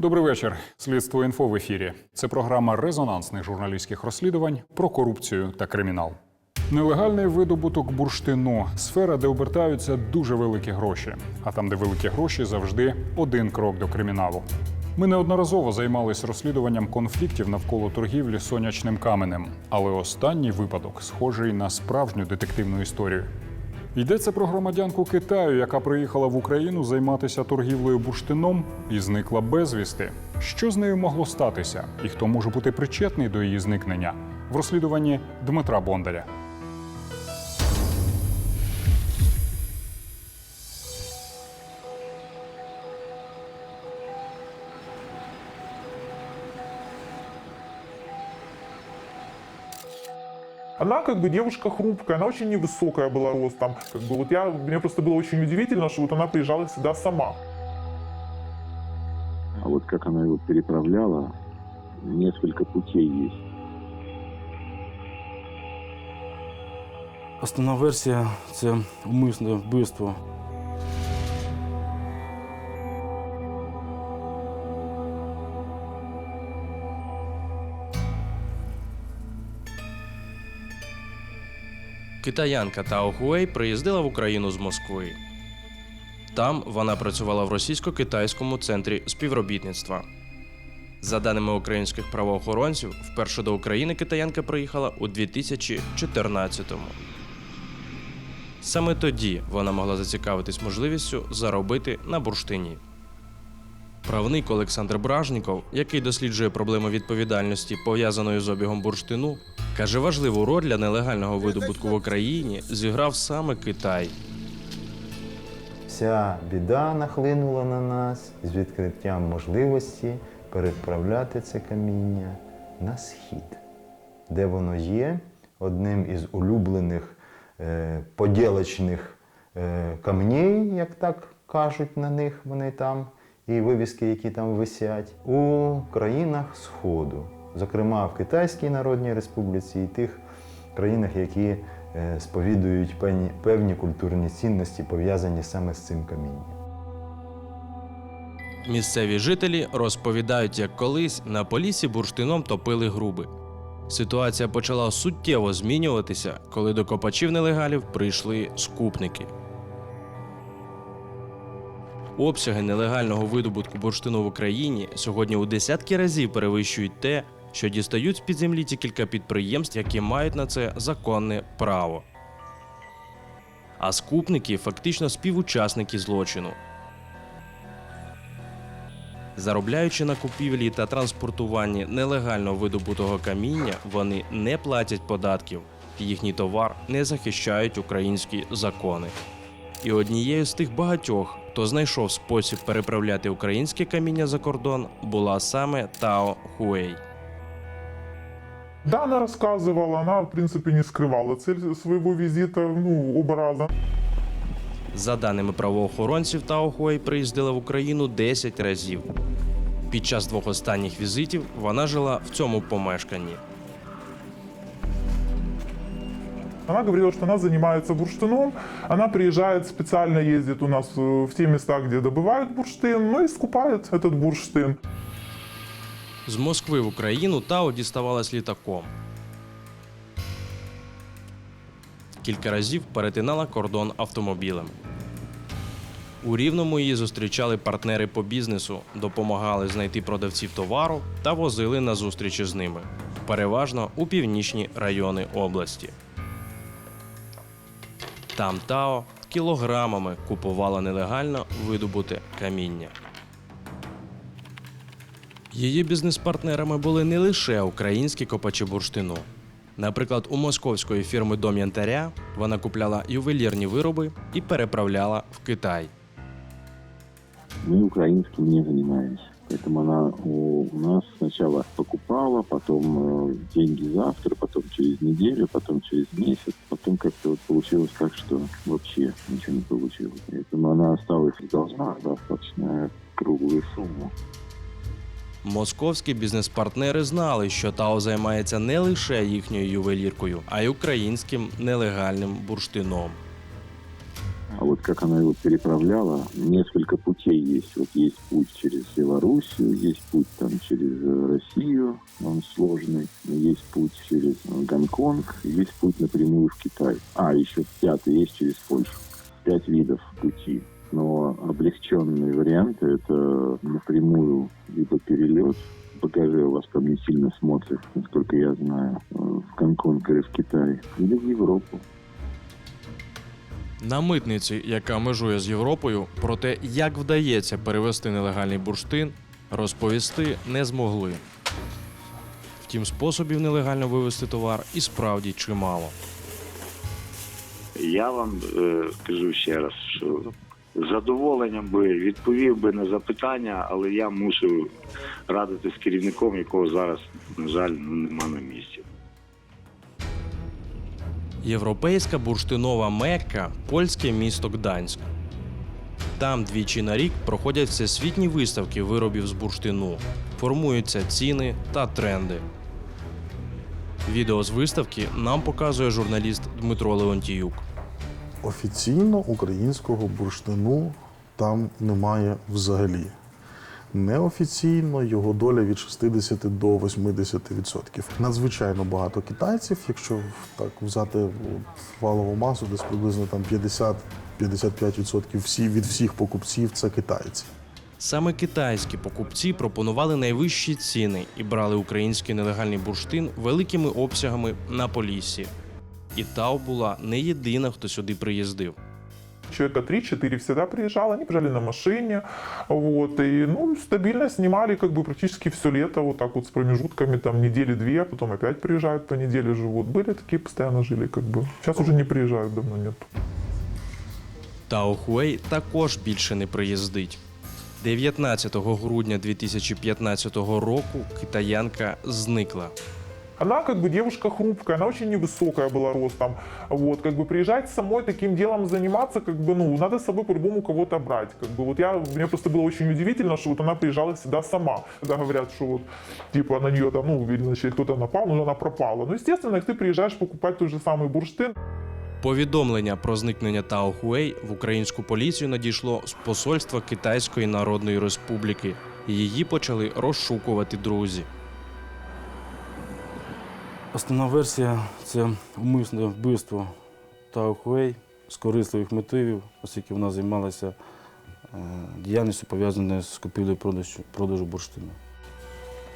Добрий вечір. Слідство інфо в ефірі. Це програма резонансних журналістських розслідувань про корупцію та кримінал. Нелегальний видобуток бурштину сфера, де обертаються дуже великі гроші. А там, де великі гроші, завжди один крок до криміналу. Ми неодноразово займалися розслідуванням конфліктів навколо торгівлі сонячним каменем. Але останній випадок схожий на справжню детективну історію. Йдеться про громадянку Китаю, яка приїхала в Україну займатися торгівлею бурштином і зникла безвісти. Що з нею могло статися, і хто може бути причетний до її зникнення в розслідуванні Дмитра Бондаря. Она как бы девушка хрупкая, она очень невысокая была ростом. Как бы вот я, мне просто было очень удивительно, что вот она приезжала сюда сама. А вот как она его переправляла, несколько путей есть. Основна версія це умисне вбивство. Китаянка Тао Хуей приїздила в Україну з Москви. Там вона працювала в російсько-китайському центрі співробітництва. За даними українських правоохоронців, вперше до України китаянка приїхала у 2014-му. Саме тоді вона могла зацікавитись можливістю заробити на бурштині. Правник Олександр Бражніков, який досліджує проблеми відповідальності, пов'язаної з обігом бурштину, каже, важливу роль для нелегального видобутку в Україні зіграв саме Китай. Вся біда нахлинула на нас з відкриттям можливості переправляти це каміння на схід, де воно є одним із улюблених е, поділочних е, камней, як так кажуть на них вони там, і вивіски, які там висять, у країнах Сходу, зокрема в Китайській Народній Республіці і тих країнах, які е, сповідують певні, певні культурні цінності, пов'язані саме з цим камінням. Місцеві жителі розповідають, як колись на полісі бурштином топили груби. Ситуація почала суттєво змінюватися, коли до копачів нелегалів прийшли скупники. Обсяги нелегального видобутку бурштину в Україні сьогодні у десятки разів перевищують те, що дістають з-під землі ті кілька підприємств, які мають на це законне право. А скупники фактично співучасники злочину. Заробляючи на купівлі та транспортуванні нелегально видобутого каміння, вони не платять податків. Їхній товар не захищають українські закони. І однією з тих багатьох, хто знайшов спосіб переправляти українське каміння за кордон, була саме Тао Хуей. Да, она рассказывала, она, в принципе, не скрывала цель своего визита, ну, оба раза. За даними правоохоронців, Тао Хуей приїздила в Україну 10 разів. Під час двох останніх візитів вона жила в цьому помешканні. Она говорила, что она занимается бурштином, она приезжает, специально ездит у нас э, в те места, где добывают бурштин, ну и скупает этот бурштин. З Москви в Україну Тао діставалась літаком. Кілька разів перетинала кордон автомобілем. У Рівному її зустрічали партнери по бізнесу, допомагали знайти продавців товару та возили на зустрічі з ними, переважно у північні райони області. Там Тао кілограмами купувала нелегально видобуте каміння. Її бізнес-партнерами були не лише українські копачі бурштину. Наприклад, у московської фірми Дом Янтаря вона купляла ювелірні вироби і переправляла в Китай. Мы украинским не занимаемся. Поэтому она у у нас сначала покупала, потом э, деньги завтра, потом через неделю, потом через месяц. Потом как-то вот получилось так, что вообще ничего не получилось. Поэтому она осталась должна достаточно круглую сумму. Московські бізнес-партнери знали, що Тао займається не лише їхньою ювеліркою, а й українським нелегальним бурштином. Вот как она его переправляла, несколько путей есть. Вот есть путь через Белоруссию, есть путь там через э, Россию, он сложный, есть путь через э, Гонконг, есть путь напрямую в Китай. А, еще пятый есть через Польшу. Пять видов пути. Но облегченные варианты это напрямую либо перелет, багаже у вас там не сильно смотрят, насколько я знаю, э, в Гонконг или в Китай, или в Европу. На митниці, яка межує з Європою, про те, як вдається перевести нелегальний бурштин, розповісти не змогли. Втім, способів нелегально вивезти товар і справді чимало. Я вам е, скажу ще раз, що з задоволенням би відповів би на запитання, але я мушу радити з керівником, якого зараз, на жаль, нема на місці. Європейська бурштинова мекка польське місто Гданськ. Там двічі на рік проходять всесвітні виставки виробів з бурштину, формуються ціни та тренди. Відео з виставки нам показує журналіст Дмитро Леонтіюк. Офіційно українського бурштину там немає взагалі. Неофіційно його доля від 60 до 80%. Надзвичайно багато китайців, якщо так взяти валову масу, десь приблизно там 50-55% всі, від всіх покупців це китайці. Саме китайські покупці пропонували найвищі ціни і брали український нелегальний бурштин великими обсягами на Поліссі. І Тау була не єдина, хто сюди приїздив Человека 3-4 всегда приезжало, они приезжали на машине, вот, и, ну, стабильно снимали, как бы, практически все лето, вот так вот с промежутками, там, недели-две, а потом опять приезжают по неделе живут. Были такие, постоянно жили, как бы. Сейчас уже не приезжают, давно нет. Тао Хуей також більше не приїздить. 19 грудня 2015 року китаянка зникла. Она как бы девушка хрупкая, она очень невысокая была ростом. Вот, как бы приезжать самой таким делом заниматься, как бы, ну, надо с собой по-любому кого-то брать. Как бы, вот я, мне просто было очень удивительно, что вот она приезжала всегда сама. Когда говорят, что вот, типа, на нее там, ну, видно, значит, кто-то напал, но она пропала. Ну, естественно, если ты приезжаешь покупать тот же самый бурштин, Повідомлення про зникнення Тао Хуей в українську поліцію надійшло з посольства Китайської Народної Республіки. Її почали розшукувати друзі. Основна версія це умисне вбивство Таохуей з корисливих мотивів, оскільки вона займалася е, діяльністю пов'язаною з купівлею продажу, продажу бурштину.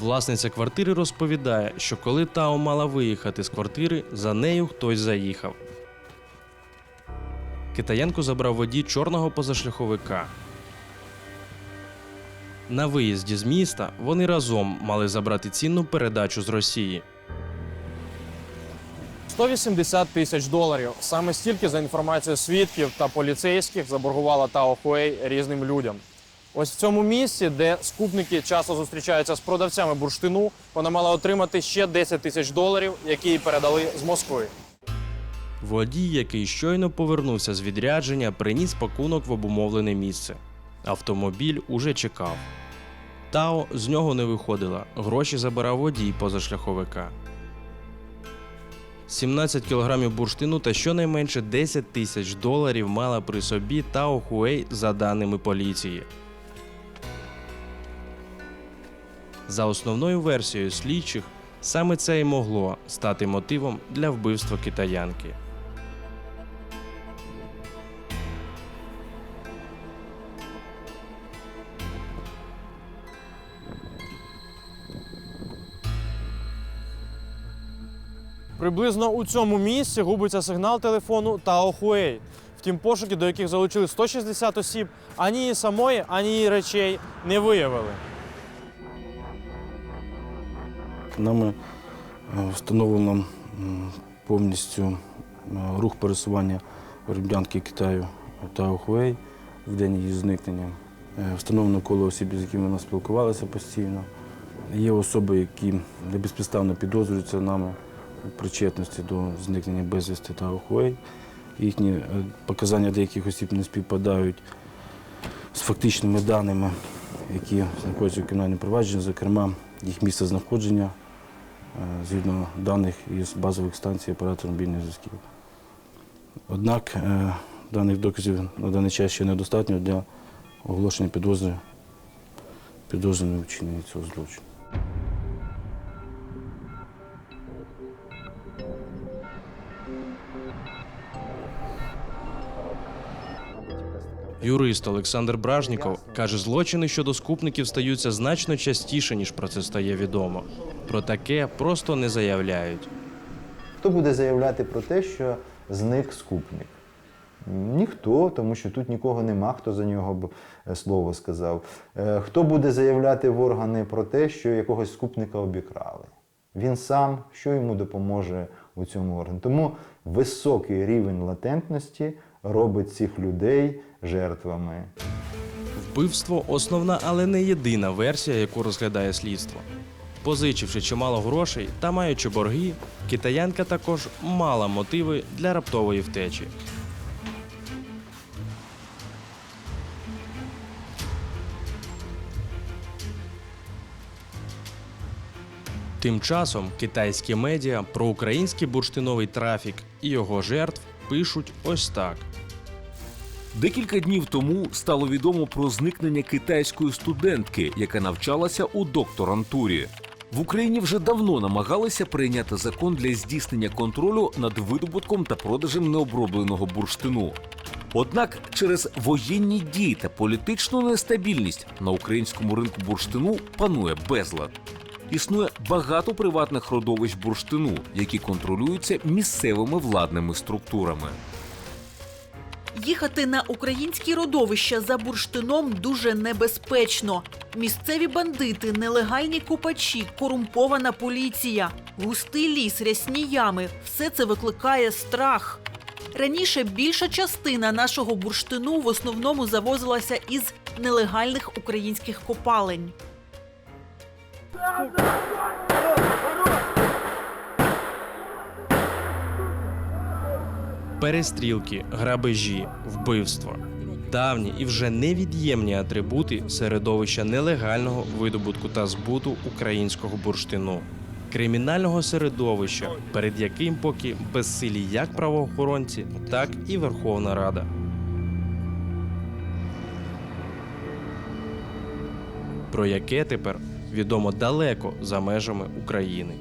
Власниця квартири розповідає, що коли Тао мала виїхати з квартири, за нею хтось заїхав. Китаянку забрав водій чорного позашляховика. На виїзді з міста вони разом мали забрати цінну передачу з Росії. 180 тисяч доларів. Саме стільки за інформацією свідків та поліцейських заборгувала Тао Хуей різним людям. Ось в цьому місці, де скупники часто зустрічаються з продавцями бурштину, вона мала отримати ще 10 тисяч доларів, які їй передали з Москви. Водій, який щойно повернувся з відрядження, приніс пакунок в обумовлене місце. Автомобіль уже чекав. Тао з нього не виходила. Гроші забирав водій позашляховика. 17 кілограмів бурштину та щонайменше 10 тисяч доларів мала при собі Тао Хуей за даними поліції. За основною версією слідчих, саме це й могло стати мотивом для вбивства китаянки. Приблизно у цьому місці губиться сигнал телефону Тао Хуей. Втім, пошуки, до яких залучили 160 осіб, ані її самої, ані її речей не виявили. Нами е, встановлено повністю е, рух пересування громадянки Китаю Тао Хуей в день її зникнення. Е, Встановлено коло осіб, з якими вона спілкувалася постійно. Є особи, які безпідставно підозрюються нами причетності до зникнення безвісти Тао Хуей. Їхні е, показання деяких осіб не співпадають з фактичними даними, які знаходяться у кримінальному провадженні, зокрема їх місце знаходження е, згідно даних із базових станцій оператора мобільних зв'язків. Однак е, даних доказів на даний час ще недостатньо для оголошення підозри підозрюваного вчинення цього злочину. Юрист Олександр Бражніков каже, злочини щодо скупників стаються значно частіше, ніж про це стає відомо. Про таке просто не заявляють. Хто буде заявляти про те, що зник скупник? Ніхто, тому що тут нікого нема, хто за нього б е, слово сказав. Е, Хто буде заявляти в органи про те, що якогось скупника обікрали? Він сам, що йому допоможе у цьому органі. Тому високий рівень латентності робить цих людей жертвами. Вбивство основна, але не єдина версія, яку розглядає слідство. Позичивши чимало грошей та маючи борги, китаянка також мала мотиви для раптової втечі. Тим часом китайські медіа про український бурштиновий трафік і його жертв пишуть ось так. Декілька днів тому стало відомо про зникнення китайської студентки, яка навчалася у докторантурі. В Україні вже давно намагалися прийняти закон для здійснення контролю над видобутком та продажем необробленого бурштину. Однак через воєнні дії та політичну нестабільність на українському ринку бурштину панує безлад. Існує багато приватних родовищ бурштину, які контролюються місцевими владними структурами. Їхати на українські родовища за бурштином дуже небезпечно. Місцеві бандити, нелегальні копачі, корумпована поліція, густий ліс, рясні ями – все це викликає страх. Раніше більша частина нашого бурштину в основному завозилася із нелегальних українських копалень. Перестрілки, грабежі, вбивства давні і вже невід'ємні атрибути середовища нелегального видобутку та збуту українського бурштину, кримінального середовища, перед яким поки безсилі як правоохоронці, так і Верховна Рада. Про яке тепер відомо далеко за межами України.